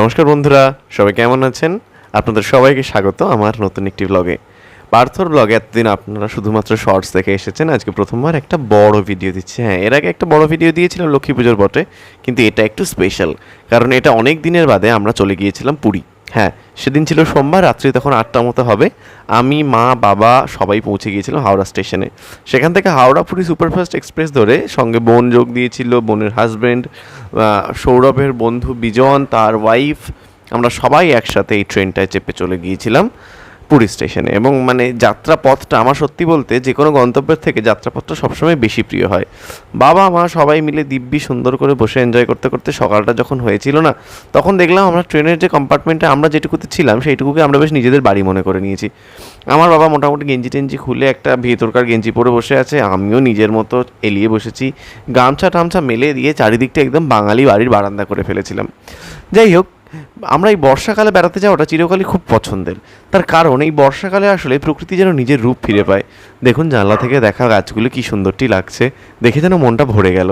নমস্কার বন্ধুরা, সবাই কেমন আছেন? আপনাদের সবাইকে স্বাগত আমার নতুন একটি ব্লগে পার্থর ব্লগে এতদিন আপনারা শুধুমাত্র শর্টস দেখে এসেছেন, আজকে প্রথমবার একটা বড় ভিডিও দিচ্ছে। হ্যাঁ এর আগে একটা বড় ভিডিও দিয়েছিলাম লক্ষ্মী পুজোর বটে, কিন্তু এটা একটু স্পেশাল কারণ এটা অনেক দিনের বাদে আমরা চলে গিয়েছিলাম পুরী। হ্যাঁ সেদিন ছিল সোমবার, রাত্রি তখন আটটা মতো হবে। আমি, মা, বাবা সবাই পৌঁছে গিয়েছিলাম হাওড়া স্টেশনে। সেখান থেকে হাওড়া পুরী সুপারফাস্ট এক্সপ্রেস ধরে সঙ্গে বোন যোগ দিয়েছিল, বোনের হাজব্যান্ড সৌরভের বন্ধু বিজন, তার ওয়াইফ আমরা সবাই একসাথে এই ট্রেনটায় চেপে চলে গিয়েছিলাম। পুরী স্টেশনে। এবং মানে যাত্রাপথটা আমার সত্যি বলতে যে কোনো গন্তব্যের থেকে যাত্রাপথটা সবসময় বেশি প্রিয় হয়। বাবা, মা সবাই মিলে দিব্যি সুন্দর করে বসে এনজয় করতে করতে সকালটা যখন হয়েছিল না, তখন দেখলাম আমরা ট্রেনের যে কম্পার্টমেন্টে আমরা যেটুকুতে ছিলাম, সেইটুকুকে আমরা বেশ নিজেদের বাড়ি মনে করে নিয়েছি। আমার বাবা মোটামুটি গেঞ্জি টেঞ্জি খুলে একটা ভেতরকার গেঞ্জি পরে বসে আছে, আমিও নিজের মতো এলিয়ে বসেছি। গামছা টামছা মেলে দিয়ে চারিদিকটা একদম বাঙালি বাড়ির বারান্দা করে ফেলেছিলাম। যাই হোক আমরা এই বর্ষাকালে বেড়াতে যাওয়াটা চিরকালই খুব পছন্দের। তার কারণ এই বর্ষাকালে আসলে প্রকৃতি যেন নিজের রূপ ফিরে পায়। দেখুন জানলা থেকে দেখা গাছগুলো কি সুন্দরটি লাগছে, দেখে যেন মনটা ভরে গেল।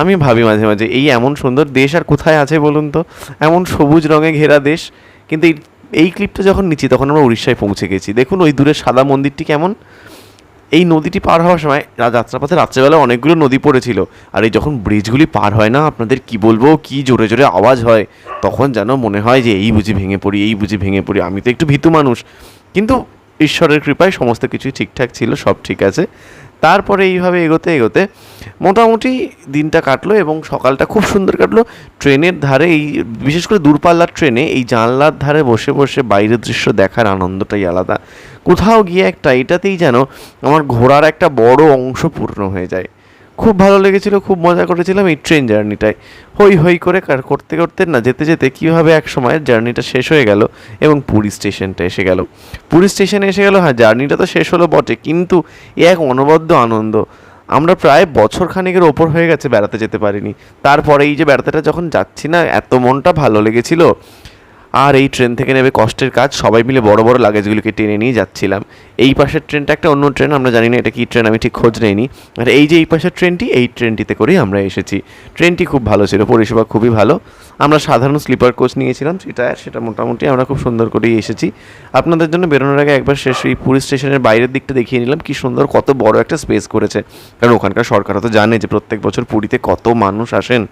আমি ভাবি মাঝে মাঝে, এই এমন সুন্দর দেশ আর কোথায় আছে বলুন তো? এমন সবুজ রঙে ঘেরা দেশ। কিন্তু এই এই ক্লিপটা যখন নিচ্ছি, তখন আমরা উড়িষ্যায় পৌঁছে গেছি। দেখুন ওই দূরে সাদা মন্দিরটি কেমন। এই নদীটি পার হওয়ার সময় যাত্রাপথে রাত্রেবেলা অনেকগুলো নদী পড়েছিল। আর এই যখন ব্রিজগুলি পার হয় না, আপনাদের কি বলব, কি জোরে জোরে আওয়াজ হয়, তখন যেন মনে হয় যে এই বুঝি ভেঙে পড়ি, এই বুঝি ভেঙে পড়ি। আমি তো একটু ভীতু মানুষ। কিন্তু ঈশ্বরের কৃপায় সমস্ত কিছুই ঠিকঠাক ছিল, সব ঠিক আছে। তারপরে এইভাবে এগোতে এগোতে মোটামুটি দিনটা কাটলো এবং সকালটা খুব সুন্দর কাটলো। ট্রেনের ধারে এই, বিশেষ করে দূরপাল্লার ট্রেনে এই জানলার ধারে বসে বসে বাইরের দৃশ্য দেখার আনন্দটাই আলাদা। কোথাও গিয়ে একটা এটাতেই যেন আমার ঘোরার একটা বড় অংশ পূর্ণ হয়ে যায়। খুব ভালো লেগেছিল, খুব মজা করেছিলাম এই ট্রেন জার্নিটায় হই হই করে কার করতে করতে না যেতে যেতে কীভাবে এক সময় জার্নিটা শেষ হয়ে গেল এবং পুরী স্টেশনটা এসে গেল। পুরী স্টেশনে এসে গেল হ্যাঁ জার্নিটা তো শেষ হলো বটে, কিন্তু এ এক অনবদ্য আনন্দ। আমরা প্রায় বছর খানেকের ওপর হয়ে গেছে বেড়াতে যেতে পারিনি। তারপরে এই যে বেড়াতেটা যখন যাচ্ছি না, এত মনটা ভালো লেগেছিল আর এই ট্রেন থেকে নেবে কষ্টের কাজ, সবাই মিলে বড় বড় লাগেজগুলিকে টেনে নিয়ে যাচ্ছিলাম। এই পাশের ট্রেনটা একটা অন্য ট্রেন, আমরা জানি না এটা কি ট্রেন, আমি ঠিক খোঁজ নেইনি। আর এই যে এই পাশের ট্রেনটি, এই ট্রেনটিতে করেই আমরা এসেছি। ট্রেনটি খুব ভালো ছিল, পরিষেবা খুবই ভালো। আমরা সাধারণ স্লিপার কোচ নিয়েছিলাম, সেটা সেটা মোটামুটি আমরা খুব সুন্দর করেই এসেছি। আপনাদের জন্য বেরোনোর আগে একবার শেষ এই পুরী স্টেশনের বাইরের দিকটা দেখিয়ে নিলাম, কি সুন্দর, কত বড় একটা স্পেস করেছে। কারণ ওখানকার সরকারও তো জানে যে প্রত্যেক বছর পুরীতে কত মানুষ আসেন।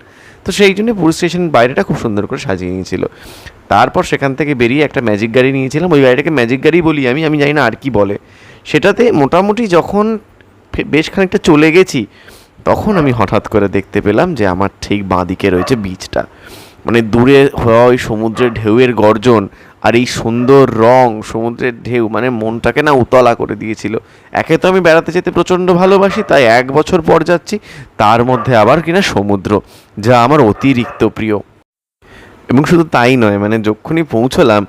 তো সেই জন্য পুলিশ স্টেশন বাইরেটা খুব সুন্দর করে সাজিয়ে নিয়েছিল। তারপর সেখান থেকে বেরিয়ে একটা ম্যাজিক গাড়ি নিয়েছিলাম। ওই গাড়িটাকে ম্যাজিক গাড়ি বলি আমি আমি জানি না আর কি বলে। সেটাতে মোটামুটি যখন বেশ খানিকটা চলে গেছি, তখন আমি হঠাৎ করে দেখতে পেলাম যে আমার ঠিক বাঁদিকে রয়েছে বীচটা মানে দূরে ওই সমুদ্রের ঢেউয়ের গর্জন আর এই সুন্দর রং, সমুদ্রের ঢেউ মানে মনটাকে না উতলা করে দিয়েছিল। একে তো আমি বেড়াতে যেতে প্রচণ্ড ভালোবাসি, তাই এক বছর পর যাচ্ছি, তার মধ্যে আবার কিনা সমুদ্র, যা আমার অতিরিক্ত প্রিয়। এবং শুধু তাই নয় মানে যখনই পৌঁছলাম,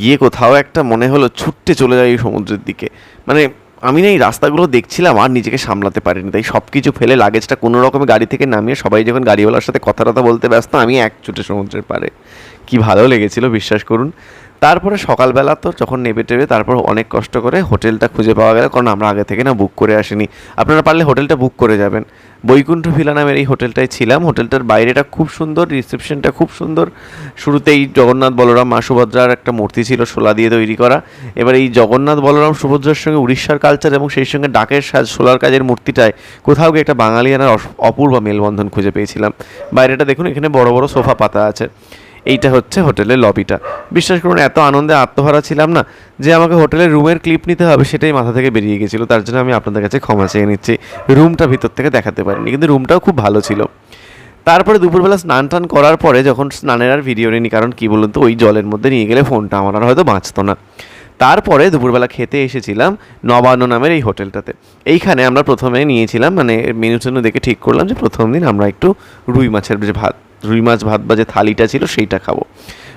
গিয়ে কোথাও একটা মনে হলো ছুটতে চলে যাই সমুদ্রের দিকে। মানে আমি না এই রাস্তাগুলো দেখছিলাম, আর নিজেকে সামলাতে পারিনি, তাই সব কিছু ফেলে লাগেজটা কোনো রকমে গাড়ি থেকে নামিয়ে সবাই যখন গাড়িওয়ালার সাথে কথা টথা বলতে ব্যস্ত, আমি এক ছুটে সমুদ্রের পারে কি ভালো লেগেছিল, বিশ্বাস করুন। তারপরে সকালবেলা তো যখন নেবে টেবে, তারপর অনেক কষ্ট করে হোটেলটা খুঁজে পাওয়া গেল, কারণ আমরা আগে থেকে না বুক করে আসিনি। আপনারা পারলে হোটেলটা বুক করে যাবেন। বৈকুণ্ঠ ভিলা নামের এই হোটেলটায় ছিলাম। হোটেলটার বাইরেটা খুব সুন্দর রিসেপশনটা খুব সুন্দর। শুরুতেই জগন্নাথ বলরাম মা সুভদ্রার একটা মূর্তি ছিল শোলা দিয়ে তৈরি করা। এবার এই জগন্নাথ বলরাম সুভদ্রার সঙ্গে উড়িষ্যার কালচার এবং সেই সঙ্গে ডাকের সাজ, সোলার কাজের মূর্তিটায় কোথাও গিয়ে একটা বাঙালিয়ানার অপূর্ব মেলবন্ধন খুঁজে পেয়েছিলাম। বাইরেটা দেখুন, এখানে বড় বড় সোফা পাতা আছে। এইটা হচ্ছে হোটেলের লবিটা। বিশ্বাস করুন, এত আনন্দে আত্মহারা ছিলাম না যে আমাকে হোটেলের রুমের ক্লিপ নিতে হবে সেটাই মাথা থেকে বেরিয়ে গেছিল। তার জন্য আমি আপনাদের কাছে ক্ষমা চেয়ে নিচ্ছি। রুমটা ভিতর থেকে দেখাতে পারিনি, কিন্তু রুমটাও খুব ভালো ছিল। তারপরে দুপুরবেলা স্নান টান করার পরে যখন স্নানের আর ভিডিও নিই কারণ কী বলুন তো, ওই জলের মধ্যে নিয়ে গেলে ফোনটা আমার আর হয়তো বাঁচতো না। তারপরে দুপুরবেলা খেতে এসেছিলাম নবান্ন নামের এই হোটেলটাতে। এইখানে আমরা প্রথমে নিয়েছিলাম মানে মেনু দেখে ঠিক করলাম যে প্রথম দিন আমরা একটু রুই মাছের যে ভাত রুই মাছ, ভাত বা যে থালিটা ছিল সেইটা খাব।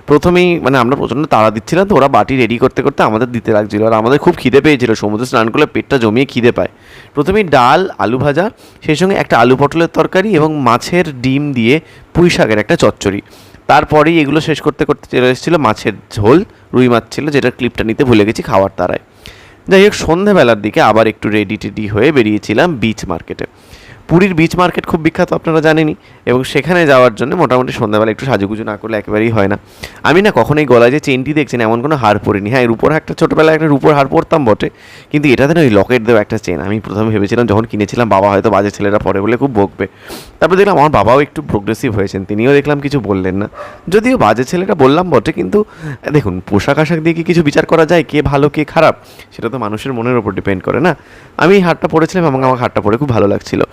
প্রথমেই মানে আমরা প্রচণ্ড তাড়া দিচ্ছিলাম তো, ওরা বাটি রেডি করতে করতে আমাদের দিতে লাগছিল। আর আমাদের খুব খিদে পেয়েছিল, সমুদ্রে স্নান করলে পেটটা জমিয়ে খিদে পায়। প্রথমেই ডাল, আলু ভাজা, সেই সঙ্গে একটা আলু পটলের তরকারি এবং মাছের ডিম দিয়ে পুঁই শাকের একটা চচ্চড়ি। তারপরেই এগুলো শেষ করতে করতে চলে এসেছিল মাছের ঝোল, রুই মাছ ছিল যেটার ক্লিপটা নিতে ভুলে গেছি খাওয়ার তারায় যাই হোক, সন্ধেবেলার দিকে আবার একটু রেডি টেডি হয়ে বেরিয়েছিলাম বিচ মার্কেটে পুরীর বিচ মার্কেট খুব বিখ্যাত, আপনারা জানেনই। এবং সেখানে যাওয়ার জন্য মোটামুটি সন্ধ্যাবেলা একটু সাজুগুজু না করলে একেবারেই হয় না। আমি না কখনোই গলায় যে চেনটি দেখছেন এমন কোনো হার পরিনি। হ্যাঁ এর উপর একটা ছোটোবেলায় একটা রূপোর হার পরতাম বটে, কিন্তু এটাতে না ওই লকেট দেওয়া একটা চেন আমি প্রথমে ভেবেছিলাম, যখন কিনেছিলাম, বাবা হয়তো বাজে ছেলেরা পরে বলে খুব বকবে। তারপরে দেখলাম আমার বাবাও একটু প্রোগ্রেসিভ হয়েছেন, তিনিও দেখলাম কিছু বললেন না। যদিও বাজে ছেলেটা বললাম বটে, কিন্তু দেখুন, পোশাক আশাক দিয়ে কি কিছু বিচার করা যায়? কে ভালো, কে খারাপ? সেটা তো মানুষের মনের ওপর ডিপেন্ড করে না। আমি এই হাটটা পরেছিলাম এবং আমার হাটটা পরে খুব ভালো লাগছিল।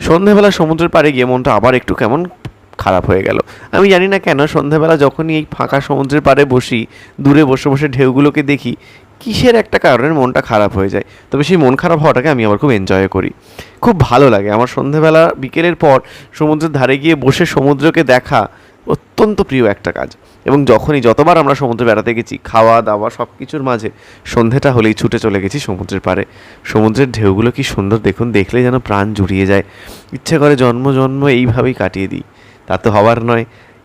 সন্ধেবেলা সমুদ্রের পাড়ে গিয়ে মনটা আবার একটু কেমন খারাপ হয়ে গেল। আমি জানি না কেন সন্ধেবেলা যখনই এই ফাঁকা সমুদ্রের পাড়ে বসি, দূরে বসে বসে ঢেউগুলোকে দেখি, কিসের একটা কারণে মনটা খারাপ হয়ে যায়। তবে সেই মন খারাপ হওয়াটাকে আমি আবার খুব এনজয় করি। খুব ভালো লাগে আমার সন্ধেবেলা বিকেলের পর সমুদ্রের ধারে গিয়ে বসে সমুদ্রকে দেখা অত্যন্ত প্রিয় একটা কাজ। এবং যখনই যতবার আমরা সমুদ্রে বেড়াতে গেছি, খাওয়া, দাওয়া সব কিছুর মাঝে সন্ধেটা হলেই ছুটে চলে গেছি সমুদ্রের পারে সমুদ্রের ঢেউগুলো কি সুন্দর দেখুন দেখলে যেন প্রাণ জুড়িয়ে যায়। ইচ্ছে করে জন্ম জন্ম এইভাবেই কাটিয়ে দিই। তা তো হবার নয়।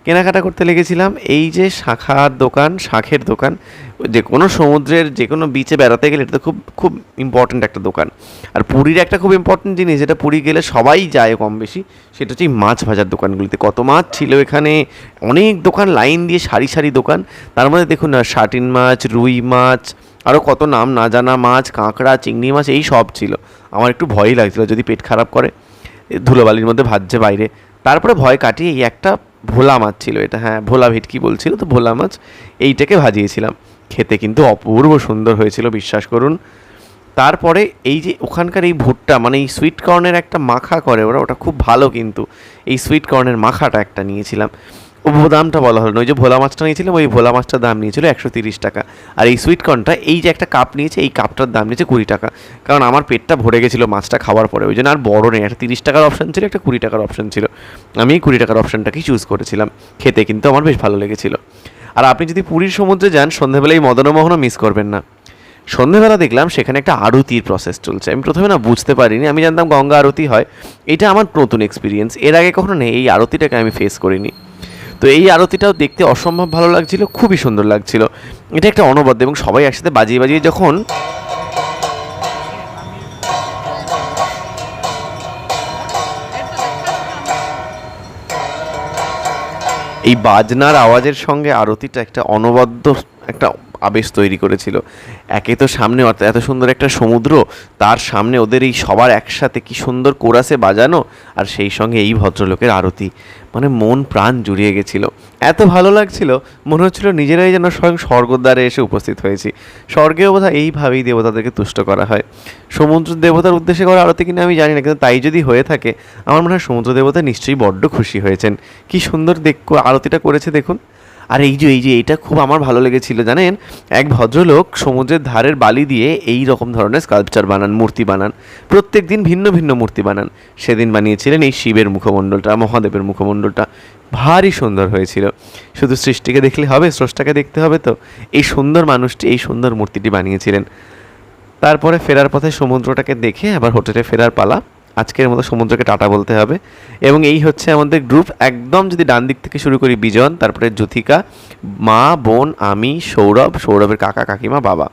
কেনাকাটা করতে লেগেছিলাম। এই যে শাখার দোকান, শাখের দোকান, যে কোনো সমুদ্রের যে কোনো বিচে বেড়াতে গেলে এটা তো খুব খুব ইম্পর্ট্যান্ট একটা দোকান। আর পুরীর একটা খুব ইম্পর্ট্যান্ট জিনিস, যেটা পুরী গেলে সবাই যায় কম বেশি, সেটা হচ্ছে মাছ ভাজার দোকানগুলিতে। কত মাছ ছিল এখানে? অনেক দোকান, লাইন দিয়ে সারি সারি দোকান। তার মধ্যে দেখুন না শাটিন মাছ, রুই মাছ, আরও কত নাম, না জানা মাছ, কাঁকড়া, চিংড়ি মাছ, এই সব ছিল। আমার একটু ভয়ই লাগছিল যদি পেট খারাপ করে। ধুলোবালির মধ্যে ভাজছে বাইরে। তারপরে ভয় কাটিয়ে এই একটা ভোলা মাছ ছিল এটা হ্যাঁ ভোলা ভিটকি বলছিল, তো ভোলা মাছ এইটাকে ভাজিয়েছিলাম। খেতে কিন্তু অপূর্ব সুন্দর হয়েছিল, বিশ্বাস করুন। তারপরে এই যে ওখানকার এই ভুট্টা মানে এই সুইট কর্নের একটা মাখা করে ওরা, ওটা খুব ভালো কিন্তু, এই সুইট কর্নের মাখাটা একটা নিয়েছিলাম। দামটা বলা হলো না, ওই যে ভোলা মাছটা নিয়েছিলাম, ওই ভোলা মাছটার দাম নিয়েছিল একশো তিরিশ টাকা। আর এই সুইটকর্নটা এই যে একটা কাপ নিয়েছে, এই কাপটার দাম নিয়েছে কুড়ি টাকা। কারণ আমার পেটটা ভরে গেছিল মাছটা খাওয়ার পরে, ওই জন্য আর বড় নেই, একটা তিরিশ টাকার অপশান ছিল, একটা কুড়ি টাকার অপশান ছিল। আমি এই কুড়ি টাকার অপশানটাকেই চুজ করেছিলাম। খেতে কিন্তু আমার বেশ ভালো লেগেছিলো। আর আপনি যদি পুরীর সমুদ্রে যান সন্ধ্যাবেলায় মদনমোহনও মিস করবেন না। সন্ধ্যেবেলা দেখলাম সেখানে একটা আরতির প্রসেস চলছে। আমি প্রথমে না বুঝতে পারিনি, আমি জানতাম গঙ্গা আরতি হয়। এটা আমার নতুন এক্সপিরিয়েন্স এর আগে কখনো নেই, এই আরতিটাকে আমি ফেস করিনি। তো এই আরতিটাও দেখতে অসম্ভব ভালো লাগছিল, খুবই সুন্দর লাগছিল। এটা একটা অনবদ্য এবং সবাই একসাথে বাজিয়ে বাজিয়ে যখন এই বাজনার আওয়াজের সঙ্গে আরতিটা একটা অনবদ্য, একটা আবেশ তৈরি করেছিল। একে তো সামনে অর্থাৎ এত সুন্দর একটা সমুদ্র, তার সামনে ওদের এই সবার একসাথে কি সুন্দর কোরাসে বাজানো আর সেই সঙ্গে এই ভদ্রলোকের আরতি। মানে মন প্রাণ জুড়িয়ে গেছিল। এত ভালো লাগছিল, মনে হচ্ছিল নিজেরাই যেন স্বয়ং স্বর্গদ্বারে এসে উপস্থিত হয়েছি। স্বর্গেও বোধহয় এইভাবেই দেবতাদেরকে তুষ্ট করা হয়। সমুদ্র দেবতার উদ্দেশ্যে করা আরতি কিনা আমি জানি না, কিন্তু তাই যদি হয়ে থাকে, আমার মনে হয় সমুদ্র দেবতা নিশ্চয়ই বড্ড খুশি হয়েছেন। কি সুন্দর দেখ, আরতিটা করেছে দেখুন। আর এই যে এই যে এইটা খুব আমার ভালো লেগেছিল, জানেন? এক ভদ্রলোক সমুদ্রের ধারের বালি দিয়ে এই রকম ধরনের স্কাল্পচার বানান, মূর্তি বানান, প্রত্যেক দিন ভিন্ন ভিন্ন মূর্তি বানান। সেদিন বানিয়েছিলেন এই শিবের মুখমণ্ডলটা, মহাদেবের মুখমণ্ডলটা। ভারী সুন্দর হয়েছিল। শুধু সৃষ্টিকে দেখলে হবে, স্রষ্টাকে দেখতে হবে তো? এই সুন্দর মানুষটি, এই সুন্দর মূর্তিটি বানিয়েছিলেন। তারপরে ফেরার পথে সমুদ্রটাকে দেখে আবার হোটেলে ফেরার পালা। আজকের মতো সমুদ্রকে টাটা বলতে হবে। এবং এই হচ্ছে আমাদের গ্রুপ একদম যদি ডান দিক থেকে শুরু করি, বিজন, তারপরে জ্যোতিকা, মা, বোন, আমি, সৌরভ, সৌরভের কাকা, কাকিমা, বাবা।